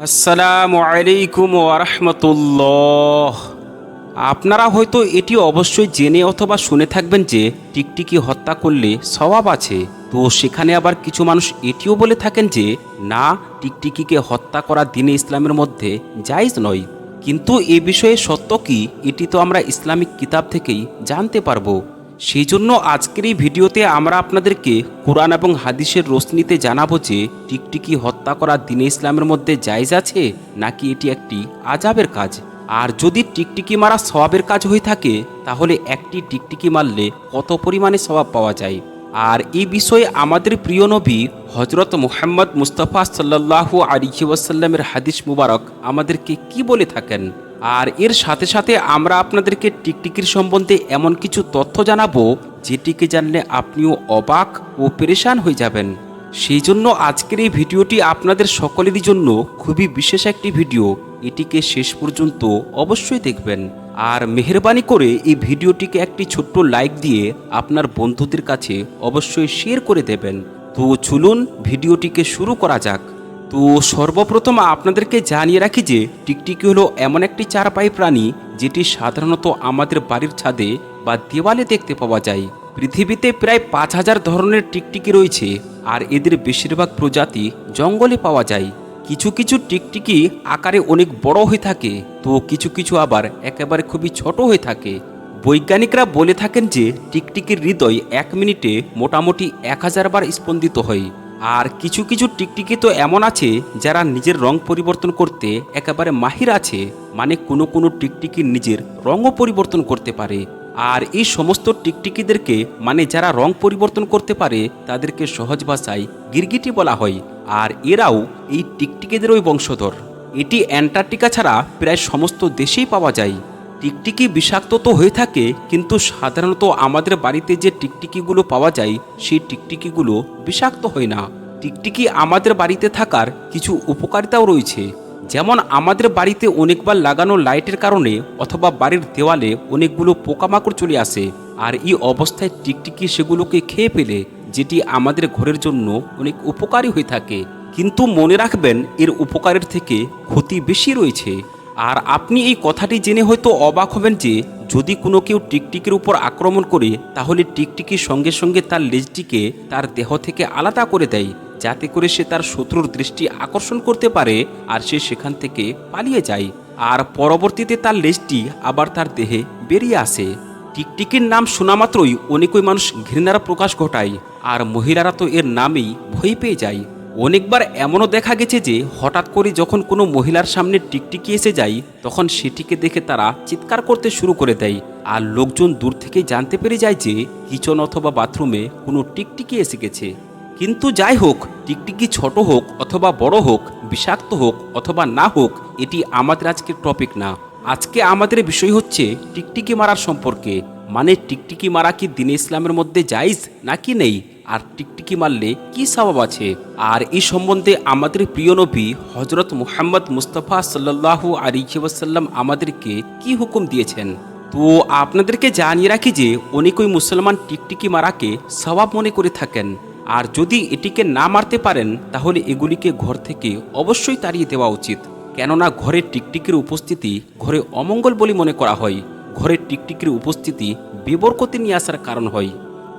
আসসালামু আলাইকুম ওরহমতুল্লাহ আপনারা হয়তো এটি অবশ্যই জেনে অথবা শুনে থাকবেন যে টিকটিকি হত্যা করলে স্বভাব আছে। তো সেখানে আবার কিছু মানুষ এটিও বলে থাকেন যে, না, টিকটিকিকে হত্যা করা দিনে ইসলামের মধ্যে জায়েজ নয়। কিন্তু এ বিষয়ে সত্য কি? এটি তো আমরা ইসলামিক কিতাব থেকেই জানতে পারব। সেই জন্য আজকের এই ভিডিওতে আমরা আপনাদেরকে কোরআন এবং হাদিসের রোশনিতে জানাব যে টিকটিকি হত্যা করা দিনে ইসলামের মধ্যে জায়েজ আছে নাকি এটি একটি আজাবের কাজ? আর যদি টিকটিকি মারা সওয়াবের কাজ হয়ে থাকে, তাহলে একটি টিকটিকি মারলে কত পরিমাণে স্বভাব পাওয়া যায়? আর এই বিষয়ে আমাদের প্রিয় নবী হজরত মুহাম্মদ মুস্তাফা সাল্লাহু আলিহি ওয়াসাল্লামের হাদিস মুবারক আমাদেরকে কি বলে থাকেন? আর এর সাথে সাথে আমরা আপনাদেরকে টিকটিকির সম্বন্ধে এমন কিছু তথ্য জানাব, যেটিকে জানলে আপনিও অবাক ও পেরেশান হয়ে যাবেন। সেই জন্য আজকের এই ভিডিওটি আপনাদের সকলেরই জন্য খুবই বিশেষ একটি ভিডিও। এটিকে শেষ পর্যন্ত অবশ্যই দেখবেন। আর মেহরবানি করে এই ভিডিওটিকে একটি ছোট্ট লাইক দিয়ে আপনার বন্ধুদের কাছে অবশ্যই শেয়ার করে দেবেন। তো চলুন ভিডিওটিকে শুরু করা যাক। তো সর্বপ্রথম আপনাদেরকে জানিয়ে রাখি যে টিকটিকি হলো এমন একটি চারপাই প্রাণী যেটি সাধারণত আমাদের বাড়ির ছাদে বা দেওয়ালে দেখতে পাওয়া যায়। পৃথিবীতে প্রায় পাঁচ হাজার ধরনের টিকটিকি রয়েছে আর এদের বেশিরভাগ প্রজাতি জঙ্গলে পাওয়া যায়। কিছু কিছু টিকটিকি আকারে অনেক বড় হয়ে থাকে, তো কিছু কিছু আবার একেবারে খুবই ছোট হয়ে থাকে। বৈজ্ঞানিকরা বলে থাকেন যে টিকটিকির হৃদয় এক মিনিটে মোটামুটি এক হাজার বার স্পন্দিত হয়। আর কিছু কিছু টিকটিকি তো এমন আছে যারা নিজের রং পরিবর্তন করতে একেবারে মাহির আছে মানে কোনো কোনো টিকটিকি নিজের রঙও পরিবর্তন করতে পারে। আর এই সমস্ত টিকটিকিদেরকে মানে যারা রং পরিবর্তন করতে পারে, তাদেরকে সহজ ভাষায় গিরগিটি বলা হয়। আর এরাও এই টিকটিকিদেরই বংশধর। এটি অ্যান্টার্কটিকা ছাড়া প্রায় সমস্ত দেশেই পাওয়া যায়। টিকটিকি বিষাক্ত তো হয়ে থাকে, কিন্তু সাধারণত আমাদের বাড়িতে যে টিকটিকিগুলো পাওয়া যায়, সেই টিকটিকিগুলো বিষাক্ত হয় না। টিকটিকি আমাদের বাড়িতে থাকার কিছু উপকারিতাও রয়েছে। যেমন আমাদের বাড়িতে অনেকবার লাগানো লাইটের কারণে অথবা বাড়ির দেওয়ালে অনেকগুলো পোকামাকড় চলে আসে, আর এই অবস্থায় টিকটিকি সেগুলোকে খেয়ে ফেলে, যেটি আমাদের ঘরের জন্য অনেক উপকারী হয়ে থাকে। কিন্তু মনে রাখবেন, এর উপকারের থেকে ক্ষতি বেশি রয়েছে। আর আপনি এই কথাটি জেনে হয়তো অবাক হবেন যে, যদি কোনো কেউ টিকটিকির উপর আক্রমণ করে, তাহলে টিকটিকির সঙ্গে সঙ্গে তার লেজটিকে তার দেহ থেকে আলাদা করে দেয়, যাতে করে সে তার শত্রুর দৃষ্টি আকর্ষণ করতে পারে আর সে সেখান থেকে পালিয়ে যায়। আর পরবর্তীতে তার লেজটি আবার তার দেহে বেরিয়ে আসে। টিকটিকির নাম শোনা মাত্রই অনেকই মানুষ ঘৃণার প্রকাশ ঘটায়, আর মহিলারা তো এর নামেই ভয় পেয়ে যায়। অনেকবার এমনও দেখা গেছে যে হঠাৎ করে যখন কোনো মহিলার সামনে টিকটিকি এসে যায়, তখন সেটিকে দেখে তারা চিৎকার করতে শুরু করে দেয়। আর লোকজন দূর থেকে জানতে পেরে যায় যে কিচন অথবা বাথরুমে কোনো টিকটিকি এসে গেছে। কিন্তু যাই হোক, টিকটিকি ছোট হোক অথবা বড় হোক, বিষাক্ত হোক অথবা না হোক, এটি আমাদের আজকের টপিক না। আজকে আমাদের বিষয় হচ্ছে টিকটিকি মারার সম্পর্কে। মানে টিকটিকি মারা কি দিনে ইসলামের মধ্যে জাইজ নাকি নেই? আর টিকটিকি মারলে কি স্বভাব আছে? আর এই সম্বন্ধে আমাদের প্রিয় নবী হজরত মুহাম্মদ মুস্তফা সাল্লাহু আলিহি ওয়াসাল্লাম আমাদেরকে কি হুকুম দিয়েছেন? তো আপনাদেরকে জানিয়ে রাখি যে অনেকই মুসলমান টিকটিকি মারাকে স্বভাব মনে করে থাকেন। আর যদি এটিকে না মারতে পারেন, তাহলে এগুলিকে ঘর থেকে অবশ্যই তাড়িয়ে দেওয়া উচিত। কেননা ঘরে টিকটিকির উপস্থিতি ঘরে অমঙ্গল বলে মনে করা হয়। ঘরে টিকটিকির উপস্থিতি বিবরকতে নিয়ে আসার কারণ হয়।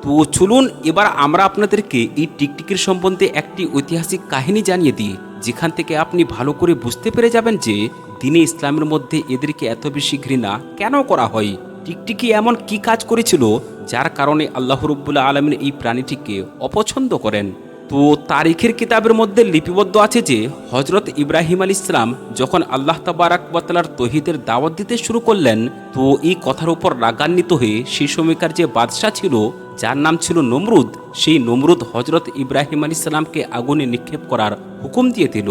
তো চলুন এবার আমরা আপনাদেরকে এই টিকটিকির সম্বন্ধে একটি ঐতিহাসিক কাহিনী জানিয়ে দিই, যেখান থেকে আপনি ভালো করে বুঝতে পেরে যাবেন যে দিনে ইসলামের মধ্যে এদেরকে এত বেশি ঘৃণা কেন করা হয়। টিকটিকি এমন কি কাজ করেছিল, যার কারণে আল্লাহ রব্বুল্লা আলমিন এই প্রাণীটিকে অপছন্দ করেন। তো তারিখের কিতাবের মধ্যে লিপিবদ্ধ আছে যে হজরত ইব্রাহিম আল ইসলাম যখন আল্লাহ তাবারাকবাতালার তহিদের দাওয়াত দিতে শুরু করলেন, তো এই কথার উপর রাগান্বিত হয়ে সেই সময়কার যে বাদশাহ ছিল, যার নাম ছিল নমরুদ, সেই নমরুদ হজরত ইব্রাহিম আল ইসলামকে আগুনে নিক্ষেপ করার হুকুম দিয়ে দিল।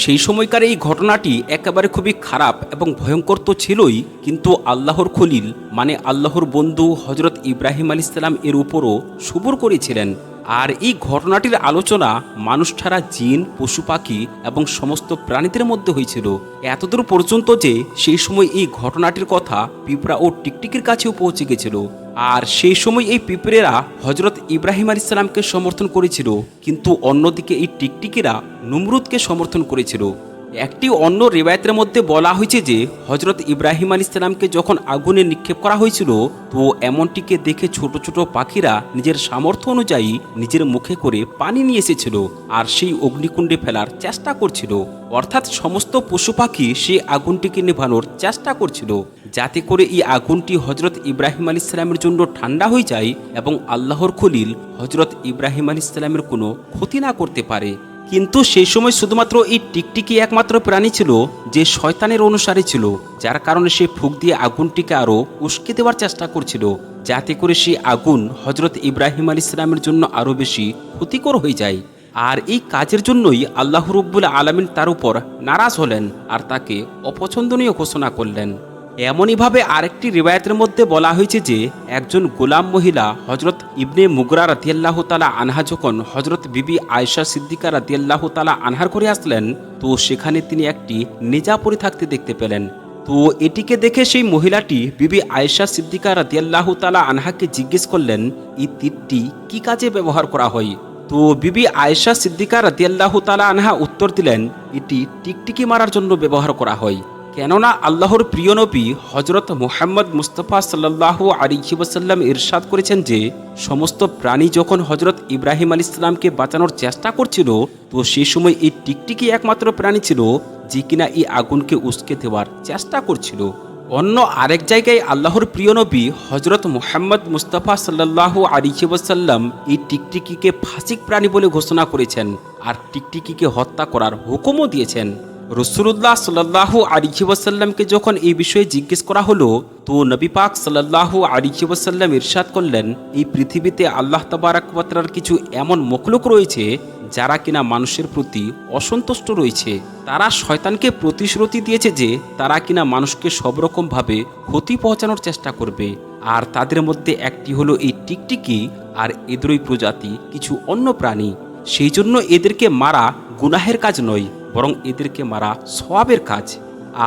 সেই সময়কার এই ঘটনাটি একেবারে খুবই খারাপ এবং ভয়ঙ্কর তো ছিলই, কিন্তু আল্লাহর খলিল মানে আল্লাহর বন্ধু হজরত ইব্রাহিম আল ইসলাম এর উপরও সুবর করেছিলেন। আর এই ঘটনাটির আলোচনা মানুষ ছাড়া জিন, পশু পাখি এবং সমস্ত প্রাণীদের মধ্যে হয়েছিল। এতদূর পর্যন্ত যে সেই সময় এই ঘটনাটির কথা পিঁপড়া ও টিকটিকির কাছেও পৌঁছে গেছিল। আর সেই সময় এই পিঁপড়েরা হজরত ইব্রাহিম আল ইসলামকে সমর্থন করেছিল, কিন্তু অন্যদিকে এই টিকটিকিরা নুমরুদকে সমর্থন করেছিল। একটি অন্য রেবায়তের মধ্যে বলা হয়েছে যে হজরত ইব্রাহিম আলী ইসলামকে যখন আগুনে নিক্ষেপ করা হয়েছিল, তো এমনটিকে দেখে ছোট ছোট পাখিরা নিজের সামর্থ্য অনুযায়ী নিজের মুখে করে পানি নিয়ে এসেছিল আর সেই অগ্নিকুণ্ডে ফেলার চেষ্টা করছিল। অর্থাৎ সমস্ত পশু পাখি সেই আগুনটিকে নেভানোর চেষ্টা করছিল। যাতে করে এই আগুনটি হজরত ইব্রাহিম আলী ইসলামের জন্য ঠান্ডা হয়ে যায় এবং আল্লাহর খলিল হজরত ইব্রাহিম আলী ইসলামের কোনো ক্ষতি না করতে পারে। কিন্তু সেই সময় শুধুমাত্র এই টিকটিকি একমাত্র প্রাণী ছিল যে শয়তানের অনুসারী ছিল, যার কারণে সে ফুক দিয়ে আগুনটিকে আরও উস্কে দেওয়ার চেষ্টা করছিল, যাতে করে সেই আগুন হজরত ইব্রাহিম আলী ইসলামের জন্য আরও বেশি ক্ষতিকর হয়ে যায়। আর এই কাজের জন্যই আল্লাহ রব্বুল আলমিন তার উপর নারাজ হলেন আর তাকে অপছন্দনীয় ঘোষণা করলেন। এমনইভাবে আরেকটি রিবায়তের মধ্যে বলা হয়েছে যে, একজন গোলাম মহিলা হজরত ইবনে মুগরা রাতিয়াল্লাহ তালা আনহা যখন হজরত বিবি আয়সা সিদ্দিকা রাতিয়াল্লাহ তালা আনহার করে আসলেন, তো সেখানে তিনি একটি নেজা পরে থাকতে দেখতে পেলেন। তো এটিকে দেখে সেই মহিলাটি বিবি আয়েশা সিদ্দিকা রাতিয়াল্লাহ তালা আনহাকে জিজ্ঞেস করলেন, এই তীরটি কি কাজে ব্যবহার করা হয়? তো বিবি আয়েশা সিদ্দিকা রাতিয়াল্লাহ তালা আনহা উত্তর দিলেন, এটি টিকটিকি মারার জন্য ব্যবহার করা হয়। কেননা আল্লাহর প্রিয় নবী হজরত মুহাম্মদ মুস্তফা সাল্লাহ আলিহিবাসাল্লাম ইরশাদ করেছেন যে, সমস্ত প্রাণী যখন হজরত ইব্রাহিম আলী ইসলামকে বাঁচানোর চেষ্টা করছিল, তো সে সময় এই টিকটিকি একমাত্র প্রাণী ছিল যে কিনা এই আগুনকে উস্কে দেওয়ার চেষ্টা করছিল। অন্য আরেক জায়গায় আল্লাহর প্রিয় নবী হজরত মুহাম্মদ মুস্তফা সাল্লাহ আলিহিবাসাল্লাম এই টিকটিকিকে ফাঁসিক প্রাণী বলে ঘোষণা করেছেন আর টিকটিকিকে হত্যা করার হুকুমও দিয়েছেন। রসুল্লাহ সাল্লাহ আলিহিবাসাল্লামকে যখন এই বিষয়ে জিজ্ঞেস করা হলো, তো নবী পাক সাল্লাহ আলিহিবাসাল্লাম ইরশাদ করলেন, এই পৃথিবীতে আল্লাহ তাবারাকার কিছু এমন মখলুক রয়েছে, যারা কিনা মানুষের প্রতি অসন্তুষ্ট রয়েছে। তারা শয়তানকে প্রতিশ্রুতি দিয়েছে যে, তারা কিনা মানুষকে সব রকমভাবে ক্ষতি পৌঁছানোর চেষ্টা করবে। আর তাদের মধ্যে একটি হলো এই টিকটিকি, আর এদেরই প্রজাতি কিছু অন্য প্রাণী। সেই জন্য এদেরকে মারা গুনাহের কাজ নয়। বরং এদেরকে মারা সওয়াবের কাজ।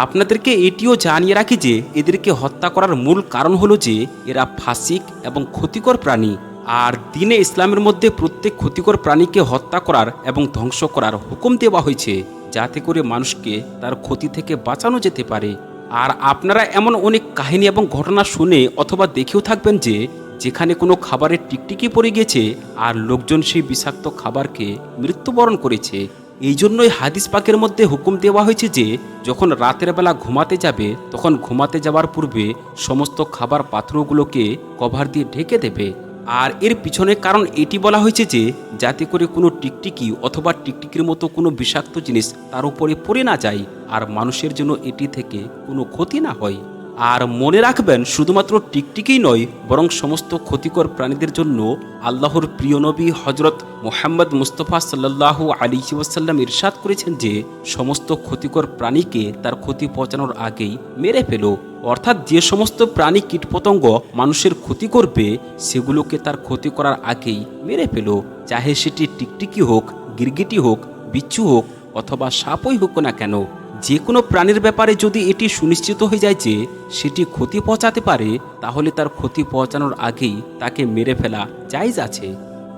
আপনাদেরকে এটিও জানিয়ে রাখি যে, এদেরকে হত্যা করার মূল কারণ হলো যে, এরা ফাসিক এবং ক্ষতিকর প্রাণী। আর দিনে ইসলামের মধ্যে প্রত্যেক ক্ষতিকর প্রাণীকে হত্যা করার এবং ধ্বংস করার হুকুম দেওয়া হয়েছে, যাতে করে মানুষকে তার ক্ষতি থেকে বাঁচানো যেতে পারে। আর আপনারা এমন অনেক কাহিনী এবং ঘটনা শুনে অথবা দেখেও থাকবেন যে, যেখানে কোনো খাবারের টিকটিকি পড়ে গেছে আর লোকজন সেই বিষাক্ত খাবারকে মৃত্যুবরণ করেছে। এই জন্যই হাদিস পাকের মধ্যে হুকুম দেওয়া হয়েছে যে, যখন রাতের বেলা ঘুমাতে যাবে, তখন ঘুমাতে যাওয়ার পূর্বে সমস্ত খাবার পাত্রগুলোকে কভার দিয়ে ঢেকে দেবে। আর এর পিছনে কারণ এটি বলা হয়েছে যে, যাতে করে কোনো টিকটিকি অথবা টিকটিকির মতো কোনো বিষাক্ত জিনিস তার উপরে পড়ে না যায়, আর মানুষের জন্য এটি থেকে কোনো ক্ষতি না হয়। আর মনে রাখবেন, শুধুমাত্র টিকটিকেই নয়, বরং সমস্ত ক্ষতিকর প্রাণীদের জন্য আল্লাহর প্রিয় নবী হজরত মোহাম্মদ মুস্তফা সাল্লাহ আলী ওয়াসাল্লাম ইরশাদ করেছেন যে, সমস্ত ক্ষতিকর প্রাণীকে তার ক্ষতি পৌঁছানোর আগেই মেরে ফেলো। অর্থাৎ যে সমস্ত প্রাণী কীটপতঙ্গ মানুষের ক্ষতি করবে, সেগুলোকে তার ক্ষতি করার আগেই মেরে ফেলো। চাহে সেটি টিকটিকি হোক, গিরগিটি হোক, বিচ্ছু হোক, অথবা সাপই হোক না কেন। যে কোনো প্রাণীর ব্যাপারে যদি এটি সুনিশ্চিত হয়ে যায় যে সেটি ক্ষতি পৌঁছাতে পারে, তাহলে তার ক্ষতি পৌঁছানোর আগেই তাকে মেরে ফেলা জায়জ আছে।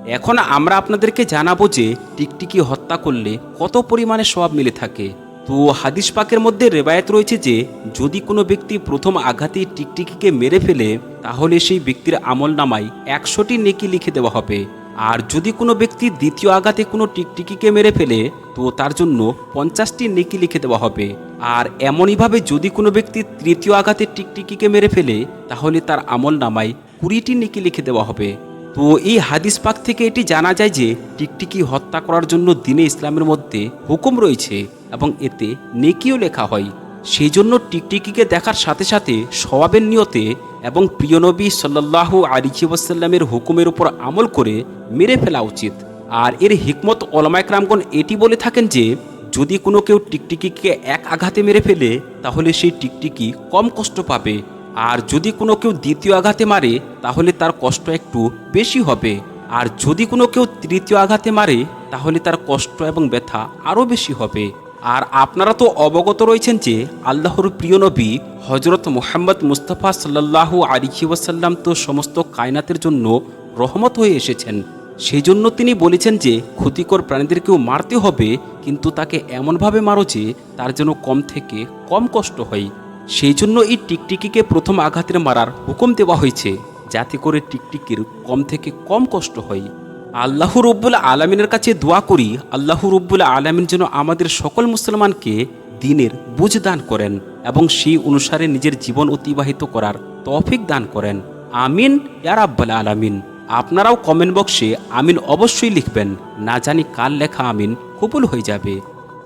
এখন আমরা আপনাদেরকে জানাব যে টিকটিকি হত্যা করলে কত পরিমাণে সব মিলে থাকে। তো হাদিস পাকের মধ্যে রেবায়ত রয়েছে যে, যদি কোনো ব্যক্তি প্রথম আঘাতে টিকটিকিকে মেরে ফেলে, তাহলে সেই ব্যক্তির আমল নামায় একশোটি নেকি লিখে দেওয়া হবে। আর যদি কোনো ব্যক্তি দ্বিতীয় আঘাতে কোনো টিকটিকিকে মেরে ফেলে, তো তার জন্য পঞ্চাশটি নেকি লিখে দেওয়া হবে। আর এমনইভাবে যদি কোনো ব্যক্তি তৃতীয় আঘাতে টিকটিকিকে মেরে ফেলে, তাহলে তার আমল নামায় কুড়িটি নেকি লিখে দেওয়া হবে। তো এই হাদিস পাক থেকে এটি জানা যায় যে, টিকটিকি হত্যা করার জন্য দিনে ইসলামের মধ্যে হুকুম রয়েছে এবং এতে নেকিও লেখা হয়। সেই জন্য টিকটিকিকে দেখার সাথে সাথে সবাবের নিয়তে এবং প্রিয়নবী সাল্লাহ আলিহি ওয়াসাল্লামের হুকুমের উপর আমল করে মেরে ফেলা উচিত। আর এর হিকমত ওলামায়করামগণ এটি বলে থাকেন যে, যদি কোনো কেউ টিকটিকিকে এক আঘাতে মেরে ফেলে, তাহলে সেই টিকটিকি কম কষ্ট পাবে। আর যদি কোনো কেউ দ্বিতীয় আঘাতে মারে, তাহলে তার কষ্ট একটু বেশি হবে। আর যদি কোনো কেউ তৃতীয় আঘাতে মারে, তাহলে তার কষ্ট এবং ব্যথা আরও বেশি হবে। আর আপনারা তো অবগত রয়েছেন যে আল্লাহর প্রিয় নবী হজরত মোহাম্মদ মুস্তফা সাল্লাহ আলিহি ওয়াসাল্লাম তো সমস্ত কায়নাতের জন্য রহমত হয়ে এসেছেন। সেই জন্য তিনি বলেছেন যে, ক্ষতিকর প্রাণীদেরকেও মারতে হবে, কিন্তু তাকে এমনভাবে মারো যে, তার যেন কম থেকে কম কষ্ট হয়। সেই জন্য এই টিকটিকিকে প্রথম আঘাতের মারার হুকুম দেওয়া হয়েছে, যাতে করে টিকটিকির কম থেকে কম কষ্ট হয়। আল্লাহ রব্বুল আলমিনের কাছে দোয়া করি, আল্লাহ রব্বুল আলমিন যেন আমাদের সকল মুসলমানকে দিনের বুঝ দান করেন এবং সেই অনুসারে নিজের জীবন অতিবাহিত করার তফিক দান করেন। আমিন ইয়ার আব্বাল আলামিন। আপনারাও কমেন্ট বক্সে আমিন অবশ্যই লিখবেন। না জানি কার লেখা আমিন কবুল হয়ে যাবে।